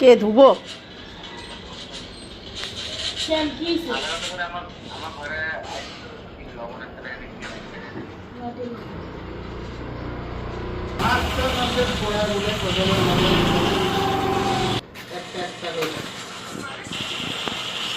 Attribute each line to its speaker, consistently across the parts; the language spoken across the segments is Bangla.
Speaker 1: কে ধুবো?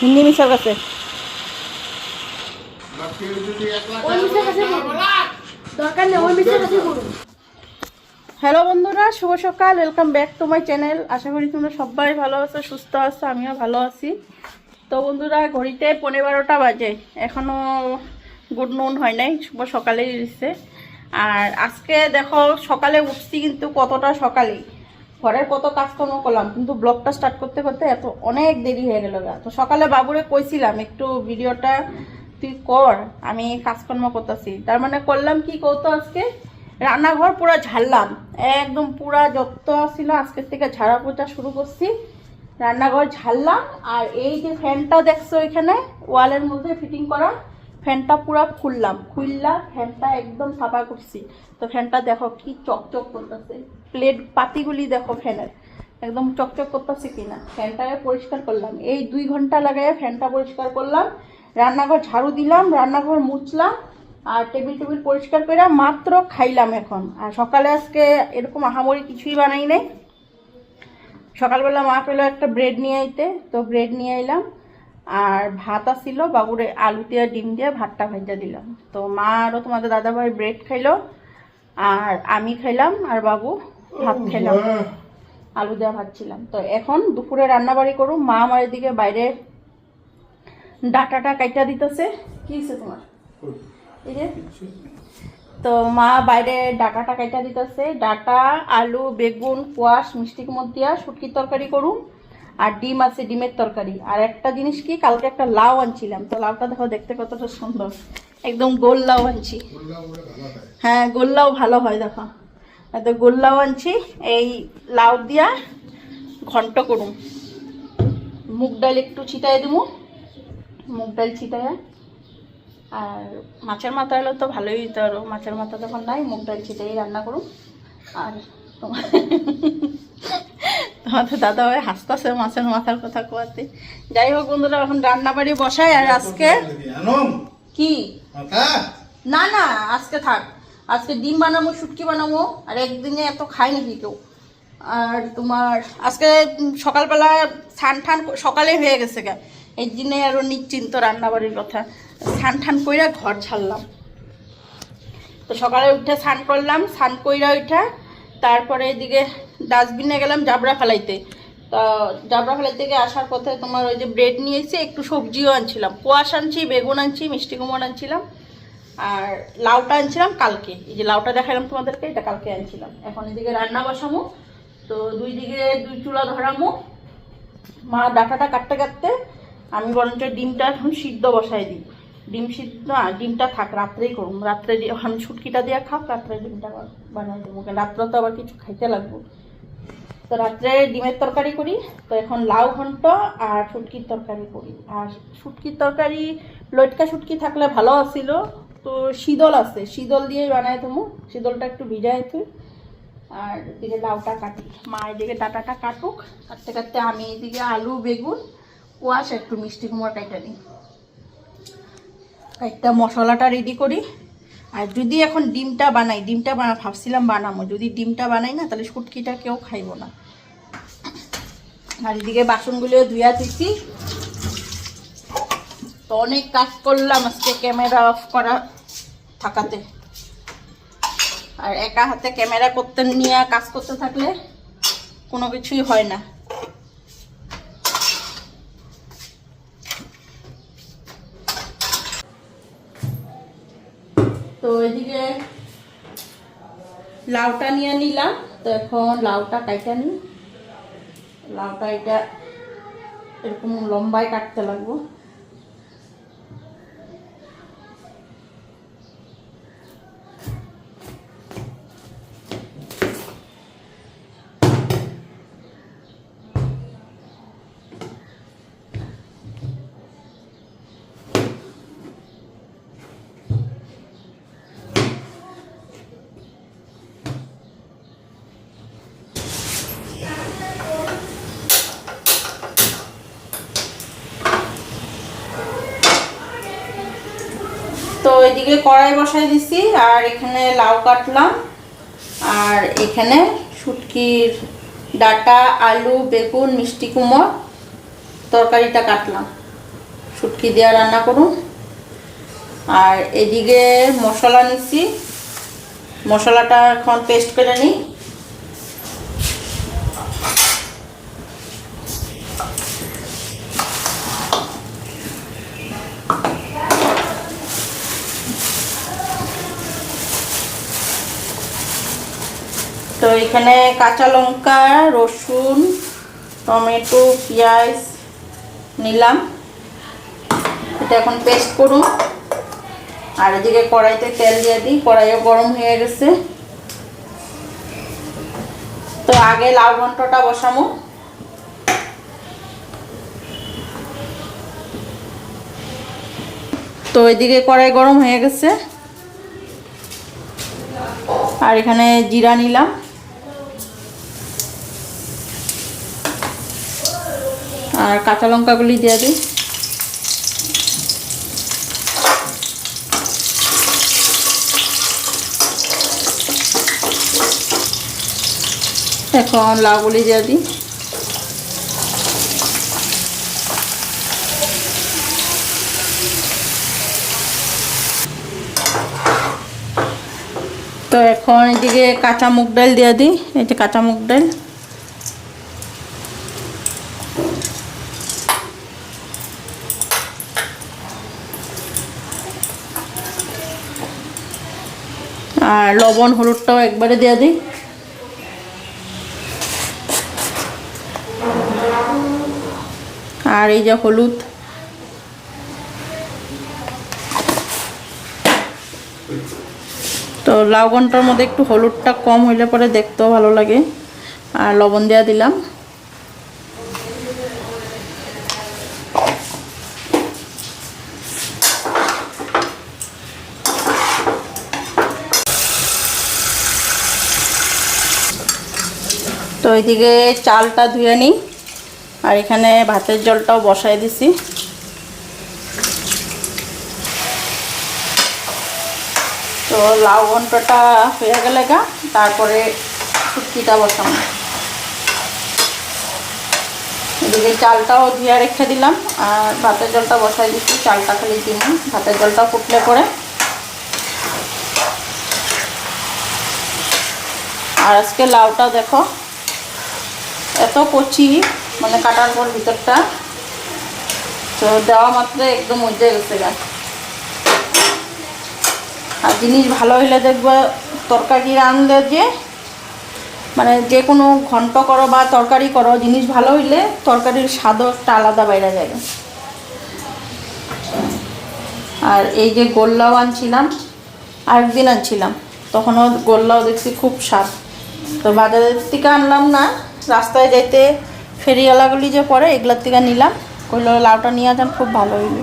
Speaker 1: হিন্দি মিশার কাছে।
Speaker 2: দরকার নেই ওই মিশে কাছে করুন।
Speaker 1: হ্যালো বন্ধুরা, শুভ সকাল welcome back to my channel আশা করি তোমরা সবাই ভালো আছো, সুস্থ আছো, আমিও ভালো আছি। তো বন্ধুরা, ঘড়িতে পনেরো বারোটা বাজে এখনও গুড নুন হয় নাই, শুভ সকালেই দিচ্ছে আর আজকে দেখো, সকালে উঠছি কিন্তু কতটা সকালেই ঘরের কত কাজকর্ম করলাম, কিন্তু ব্লগটা স্টার্ট করতে করতে এত অনেক দেরি হয়ে গেল তো সকালে বাবুরে কইছিলাম, একটু ভিডিওটা তুই কর, আমি কাজকর্ম করতেছি। তার মানে করলাম কি করতো আজকে? রান্নাঘর পুরো ঝাড়লাম। একদম পুরা যত ছিল, আজকের থেকে ঝাড়া পোচা শুরু করছি। রান্নাঘর ঝাড়লাম, আর এই যে ফ্যানটা দেখছ এখানে, ওয়ালের মধ্যে ফিটিং করা, ফ্যানটা পুরো খুললাম। খুললা, ফ্যানটা একদম সাফা করছি। তো ফ্যানটা দেখো কি চকচক করতেছে। প্লেট পাতিগুলি দেখো ফ্যানের। একদম চকচক করতেছে কিনা। ফ্যানটাকে পরিষ্কার করলাম। এই দুই ঘণ্টা লাগায় ফ্যানটা পরিষ্কার করলাম। রান্নাঘর ঝাড়ু দিলাম, রান্নাঘর মুছলাম। আর টেবিল টেবিল পরিষ্কার করে মাত্র খাইলাম এখন। আর সকালে আজকে এরকম আহামরি কিছুই বানাই নাই। সকালবেলা মা পেল একটা ব্রেড নিয়ে আইতে তো ব্রেড নিয়ে এলাম আর ভাত আসিল বাবুরে আলু দিয়ে ডিম দিয়ে ভাতটা ভেজা দিলাম। তো মা আরও তোমাদের দাদাভাই ব্রেড খাইলো আর আমি খাইলাম আর বাবু ভাত খাইলাম আলু দেওয়া ভাত ছিলাম। তো এখন দুপুরে রান্না রান্নাবাড়ি করুম মা আমার এদিকে বাইরে ডাটাটা কাইটা দিতেছে। কি তোমার? তো মা বাইরে ডাটাটা টাকাইটা দিতেছে, ডাটা, আলু, বেগুন, কোয়াশ, মিষ্টি কুমড় দিয়া শুটকির তরকারি করুন আর ডিম আছে, ডিমের তরকারি। আর একটা জিনিস কি, কালকে একটা লাউ আনছিলাম। তো লাউটা দেখো, দেখতে কতটা সুন্দর। একদম গোল লাউ আনছি। হ্যাঁ গোল লাউ ভালো হয়, দেখো। তো গোল লাউ আনছি, এই লাউ দিয়া ঘন্ট করুম। মুগ ডাল একটু ছিটাই দেবো মুগ ডাল ছিটাইয়া আর মাছের মাথা হলে তো ভালোই আরও মাছের মাথা যখন নাই মুগ ডাল ছিটাই রান্না করুন আর তোমার তোমাদের দাদা ভাই হাসতেছে মাছের মাথার কথা কোয়াতে যাই হোক বন্ধুরা এখন রান্না বাড়ি বসাই আর আজকে কি? না না আজকে থাক। আজকে ডিম বানাবো শুটকি বানাবো আর একদিনে এত খাই নাকি কেউ। আর তোমার আজকে সকালবেলা স্নান ঠান সকালে হয়ে গেছে গা। এই দিনে আরও নিশ্চিন্ত রান্নাবাড়ির কথা। স্নান ঠান কইরা ঘর ছাড়লাম। তো সকালে উঠে স্নান করলাম স্নান কইরা উঠা তারপরে এদিকে ডাস্টবিনে গেলাম জাবরা ফেলাইতে। তো জাবরা ফেলাইতে গিয়ে আসার পথে তোমার ওই যে ব্রেড নিয়ে এসে একটু সবজিও আনছিলাম। কোয়াশ আনছি, বেগুন আনছি, মিষ্টি কুমড় আনছিলাম। আর লাউটা আনছিলাম কালকে। এই যে লাউটা দেখালাম তোমাদেরকে, এটা কালকে আনছিলাম। এখন এদিকে রান্না বসামো। তো দুই দিকে দুই চুলা ধরামো। মা ডাটাটা কাটতে কাটতে আমি বরঞ্চ ডিমটা এখন সিদ্ধ বসাই দিই। ডিম সিদ্ধ, না, ডিমটা থাক, রাত্রেই করুম রাত্রে দিয়ে- এখন ছুটকিটা দিয়ে খাক রাত্রে ডিমটা বানাই দেবো। রাত্রে তো আবার কিছু খাইতে লাগবো। তো রাত্রে ডিমের তরকারি করি, তো এখন লাউ ঘন্ট আর শুটকির তরকারি করি। আর শুটকির তরকারি, লটকা শুটকি থাকলে ভালো আছিল। তো শীতল আছে শীতল দিয়েই বানাই দেবো। শীতলটা একটু ভিজাই তুই। আর এদিকে লাউটা কাটি। মা এদিকে ডাটাটা কাটুক। কাটতে কাটতে আমি এদিকে আলু, বেগুন কোয়াশ একটু মিষ্টি কুমড় কাইটা নিই। একটা মশলাটা রেডি করি। আর যদি এখন ডিমটা বানাই, ডিমটা বানা, ভাবছিলাম বানাবো যদি ডিমটা বানাই না, তাহলে শুটকিটা কেউ খাইব না। আর এদিকে বাসনগুলিও ধুয়া দিচ্ছি তো অনেক কাজ করলাম আজকে, ক্যামেরা অফ করা থাকাতে। আর একা হাতে ক্যামেরা করতে নিয়ে কাজ করতে থাকলে কোনো কিছুই হয় না। তো এদিকে লাউটা নিয়ে নিলাম। তো এখন লাউটা কাইটা নিই। লাউটা এটা এরকম লম্বায় কাটতে লাগবো। তো এদিকে কড়াই বসাই দিছি, আর এখানে লাউ কাটলাম। আর এখানে শুটকির ডাটা, আলু, বেগুন, মিষ্টি কুমড় তরকারিটা কাটলাম। শুটকি দেওয়া রান্না করুন। আর এদিকে মশলা নিচ্ছি মশলাটা এখন পেস্ট করে নিই। এখানে কাঁচা লঙ্কা, রসুন, টমেটো, পেঁয়াজ নিলাম। এটা এখন পেস্ট করুন। আর এদিকে কড়াইতে তেল দিয়ে দিই। কড়াইও গরম হয়ে গেছে। তো আগে লাউ ঘন্টটা বসামো তো এদিকে কড়াই গরম হয়ে গেছে। আর এখানে জিরা নিলাম। আর কাঁচা লঙ্কাগুলি দিয়ে দিই। এখন লাউগুলি দিয়ে দিই। তো এখন এদিকে কাঁচা মুগ ডাল দিয়ে দিই। এই যে কাঁচা মুগ ডাল। আর লবণ, হলুদটাও একবারে দিয়ে দিই। আর এই যে হলুদ। তো লাউ ঘণ্টার মধ্যে একটু হলুদটা কম হইলে পরে দেখতেও ভালো লাগে। আর লবণ দেওয়া দিলাম। তো এইদিকে চালটা ধুয়ে নিই। আর এখানে ভাতের জলটাও বসাই দিছি। তো লাউ ঘন্টটা হয়ে গেলে গা, তারপরে শুটকিটা বসানো। এদিকে চালটাও ধুয়ে রেখে দিলাম, আর ভাতের জলটা বসাই দিচ্ছি চালটা খালি দিন ভাতের জলটা ফুটলে পরে। আর আজকে লাউটা দেখো এত কচি মানে কাটার পর ভিতরটা। তো দেওয়া মাত্র একদম উজে গেছে গা। আর জিনিস ভালো হইলে দেখবে, তরকারি রানলে যে মানে যে কোনো ঘন্ট করো বা তরকারি করো, জিনিস ভালো হইলে তরকারির স্বাদও একটা আলাদা বাইরে যাবে আর এই যে গোল্লাও আনছিলাম, আরেকদিন আনছিলাম, তখনও গোল্লাও দেখছি খুব স্বাদ। তো বাজারের থেকে আনলাম না রাস্তায় যাইতে ফেরিওয়ালাগুলি যে পড়ে এগুলোর থেকে নিলাম। কইলো লাউটা নিয়ে যান খুব ভালো হইল।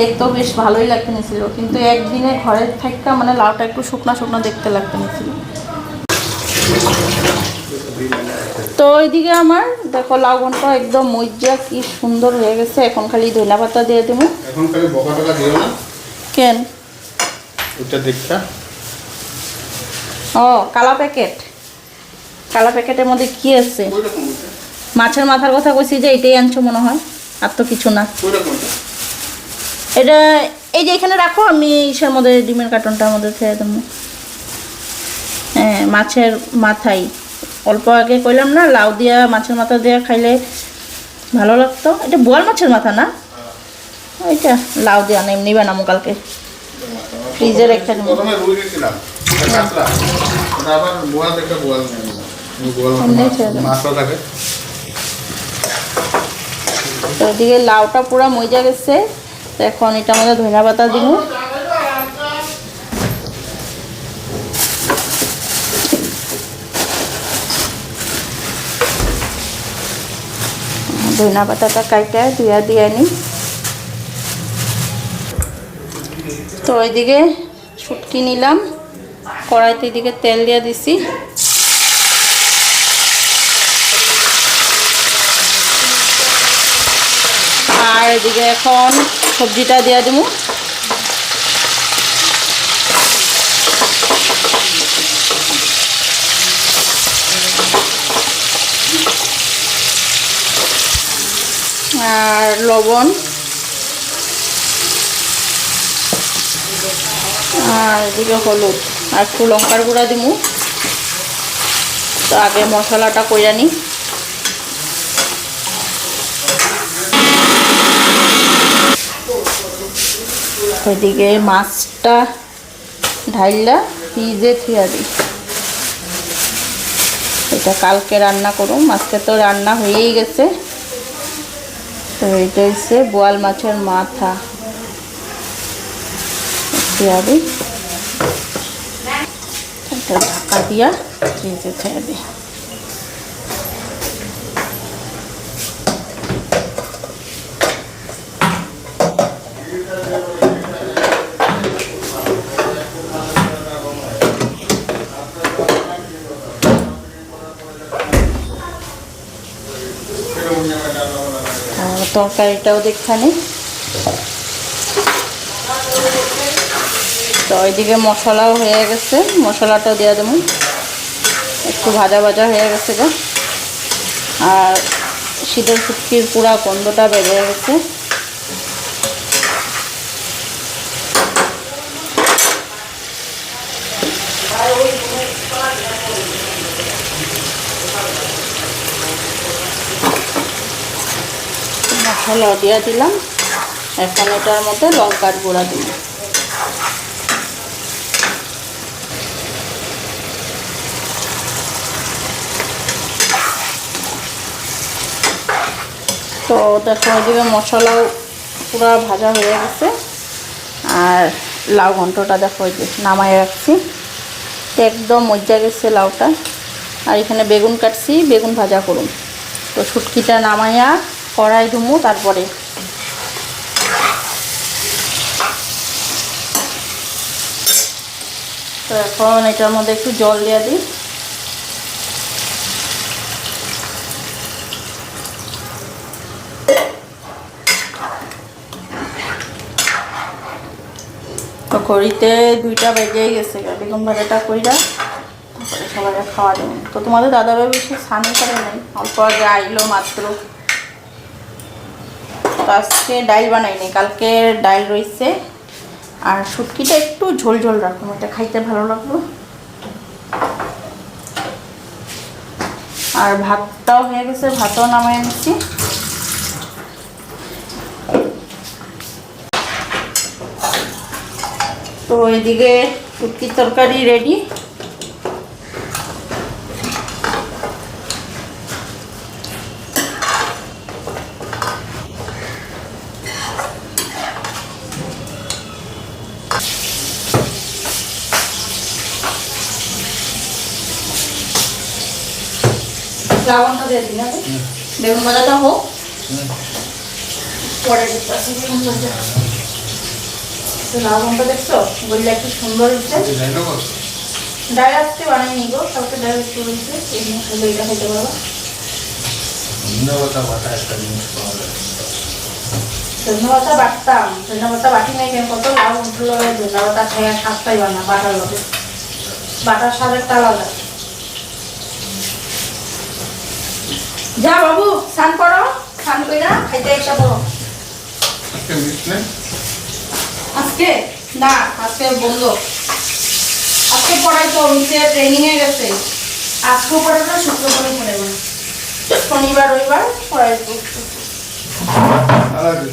Speaker 1: দেখতেও বেশ ভালোই লাগতে নিয়েছিল কিন্তু একদিনে ঘরের থাকা মানে লাউটা একটু শুকনা শুকনো দেখতে লাগতে নিয়েছিল তো ওইদিকে আমার দেখো লাউ ঘণ্টা একদম মজ্জা কি সুন্দর হয়ে গেছে। এখন খালি ধনিয়া পাতা দিয়ে দেবো
Speaker 3: এখন খালি বকা টকা দিও না।
Speaker 1: কেন? ও কালা প্যাকেট? কালা প্যাকেটের মধ্যে কি আছে? মাছের মাথার কথা কইছি যে এটাই আনছো মনে হয় আর তো কিছু না। এটা এই যে এখানে রাখো আমি ইসের মধ্যে ডিমের কার্টনটার মধ্যে খেয়ে দেবো। হ্যাঁ মাছের মাথাই অল্প আগে কইলাম না লাউ দিয়া মাছের মাথা দিয়া খাইলে ভালো লাগতো। এটা বোয়াল মাছের মাথা না? ওইটা লাউ দিয়া না এমনি বানাবো কালকে। ফ্রিজে রেখে দেবো। তো এদিকে লাউটা পুরো মজা গেছে। এখন এটা মধ্যে ধনিয়া পাতা দিব। ধনিয়া পাতাটা কাইটা ধুয়া দিয়ে নিই তো ওইদিকে শুটকি নিলাম। কড়াইতে এদিকে তেল দিয়ে দিছি। এদিকে এখন সবজিটা দিয়ে দিব। আর লবণ। আর এদিকে হলুদ। আর একটু লঙ্কার গুঁড়া দিব। তো আগে মশলাটা করে নিই। ওইদিকে মাছটা ঢাইলা ফ্রিজে থুয়া দিই। এটা কালকে রান্না করুম, আজকে তো রান্না হয়েই গেছে। তো এটা হচ্ছে বোয়াল মাছের মাথা। থুয়া দিই। ঢাকা দিয়া ফ্রিজে থুয়া দিই। আর তরকারিটাও দেখখানে। তো ওইদিকে মশলাও হয়ে গেছে। মশলাটাও দেওয়া দেবো। একটু ভাজা ভাজা হয়ে গেছে গা। আর শীতের শুটকির পুরা গন্ধটা বেড়ে গেছে। মশলা দিয়ে দিলাম। এখন এটার মধ্যে লঙ্কার গুঁড়া দিলাম। তো দেখো ওইদিকে মশলাও পুরো ভাজা হয়ে গেছে। আর লাউ ঘন্টটা দেখো ওই যে নামায় রাখছি। তো একদম মজা গেছে লাউটা। আর এখানে বেগুন কাটছি, বেগুন ভাজা করুন। তো শুটকিটা নামাইয়া কড়াই ধুমু, তারপরে তো এখন এটার মধ্যে একটু জল দিয়ে দিই তো ঘড়িতে দুইটা বেজেই গেছে। বেগুন ভাজাটা কইরা তারপরে সবাই খাওয়া দেবো তো তোমাদের দাদাভাই বেশি স্নানই করে নাই, অল্প আগে আইলো মাত্র আজকে ডাইল বানাইনি, কালকে ডাইল রয়েছে আর শুটকিটা একটু ঝোল ঝোল রাখুন এটা খাইতে ভালো লাগল আর ভাতটাও হয়ে গেছে, ভাতও নামাই নিচ্ছি তো এদিকে শুটকির তরকারি রেডি। লবণটা দিয়ে দিন বেগুন ভাজাটা হোক। পরে বেগুন ভাজা। লবণটা দেখছ? বললে একটু সুন্দর হচ্ছে। ডাল আজকে বানাই নিব কালকে ডাল একটু রয়েছে এই মশলা এটা খেতে পারব ধন্যবাদটা বাটতাম ধন্যবাদটা বাটি নাই কেন? কত লাভ উঠল ধন্যবাদটা খেয়ে শাক পাইবা না বাটার লোকে বাটার স্বাদ একটা আলাদা। যা বাবু স্নান করো। স্নান কইরা খাইতে একটা বড় আজকে না আজকে বন্ধ। আজকে পড়াই তো নিচে ট্রেনিং এ গেছে। আজকে পড়ে না শুক্রবারে পড়ে না শনিবার রবিবার পড়াই তো।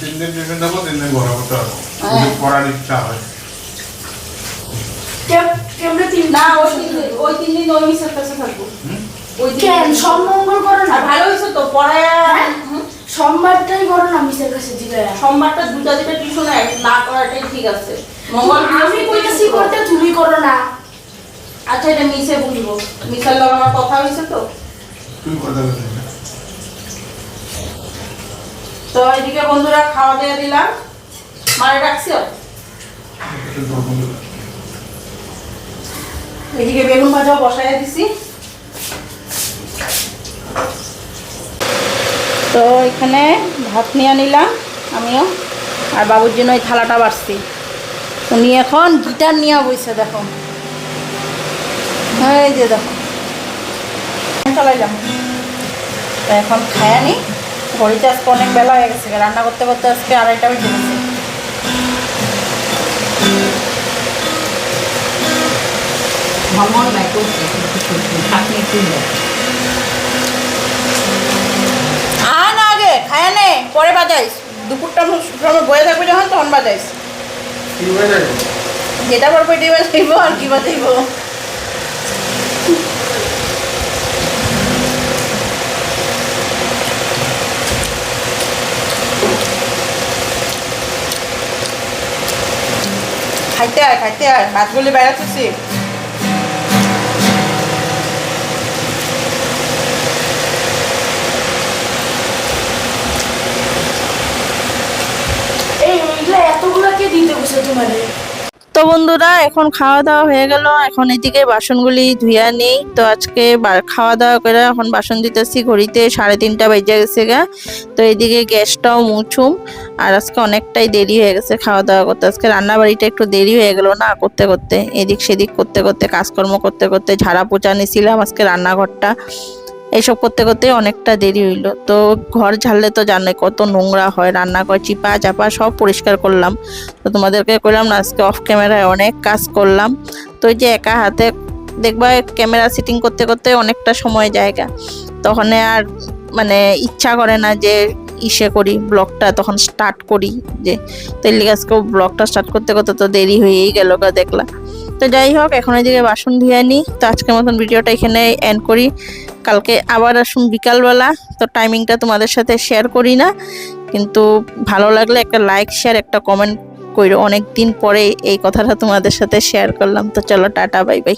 Speaker 3: তিন দিন টিফিন দেবো তিন দিন ঘরে করতে পারব
Speaker 1: হ্যাঁ।
Speaker 3: পড়ার ইচ্ছা হয়।
Speaker 2: কেমনে তিন
Speaker 1: না ওই তিন দিন ওই তিন দিন ওই মিসের কাছে থাকব। ওই
Speaker 2: কেন? সব মঙ্গল করো না
Speaker 1: আর ভালো হয়েছে তো পড়ায়
Speaker 2: হ্যাঁ? সোমবারটাই করো না মিসের কাছে জিগায়
Speaker 1: সোমবারটা দুটা টিউশন না করাটাই ঠিক আছে। মঙ্গল
Speaker 2: আমি কইতাছি করতে তুমি করো না।
Speaker 1: আচ্ছা এটা মিসে বুঝব। মিসের লগে আমার কথা হয়েছে তো।
Speaker 3: তুই কথা বলছিস
Speaker 1: তো এদিকে বন্ধুরা খাওয়া দিয়ে দিলাম। মারে
Speaker 3: তুই
Speaker 1: এদিকে বেগুন ভাজাও বসাইয়া দিছি। তো এখানে ভাত নিয়ে নিলাম আমিও। আর বাবুর জন্য ওই থালাটা বাড়ছি। উনি এখন গিটার নিয়ে বইছে, দেখো। এই যে দেখো। চালাইলাম তো এখন খায়া নি। ঘড়িতে আজকে অনেক বেলা হয়ে গেছে, রান্না করতে করতে আজকে আড়াইটা বেজে গেছে।
Speaker 4: ভ্রমণ নাই, করছে। আপনি একটু
Speaker 1: আয় না আগে খায় নে পরে বাজাইস। দুপুরটা সময় বয়ে থাকবে যখন তখন বাজাইস।
Speaker 3: হয়ে
Speaker 1: যেটা পারব এটাই বাজাইব আর কি বাজাইব। খাইতে আয় খাইতে আয় ভাতগুলি বেড়াতেছি। তো বন্ধুরা, এখন খাওয়া দাওয়া হয়ে গেল। এখন এদিকে বাসনগুলি ধুইয়া নেই। তো আজকে খাওয়া দাওয়া করে এখন বাসন দিতেছি। ঘড়িতে সাড়ে তিনটা বেজে গেছে গা। তো এদিকে গ্যাসটাও মুছুম। আর আজকে অনেকটাই দেরি হয়ে গেছে খাওয়া দাওয়া করতে। আজকে রান্না বাড়িটা একটু দেরি হয়ে গেল না করতে করতে। এদিক সেদিক করতে করতে, কাজকর্ম করতে করতে ঝাড়া পোচা নিয়েছিলাম আজকে রান্নাঘরটা। এইসব করতে করতে অনেকটা দেরি হইল। তো ঘর ঝাড়লে তো জানে কত নোংরা হয়, রান্না রান্নাঘর চিপা চাপা সব পরিষ্কার করলাম। তো তোমাদেরকে করলাম না, আজকে অফ ক্যামেরায় অনেক কাজ করলাম। তো যে একা হাতে দেখবা ক্যামেরা সেটিং করতে করতে অনেকটা সময় জায়গা। তখন আর মানে ইচ্ছা করে না যে ইসে করি ব্লগটা তখন স্টার্ট করি যে, তো এর লিগে আজকে ব্লগটা স্টার্ট করতে করতে তো দেরি হয়েই গেল গা দেখলা। তো যাই হোক, এখন এদিকে বাসন ধুয়ে নিই তো আজকের মতন ভিডিওটা এখানে এন্ড করি। কালকে আবার আসুন বিকালবেলা। তো টাইমিংটা তোমাদের সাথে শেয়ার করি না। কিন্তু ভালো লাগলে একটা লাইক শেয়ার একটা কমেন্ট করি অনেক দিন পরে এই কথাটা তোমাদের সাথে শেয়ার করলাম। তো চলো, টাটা বাই বাই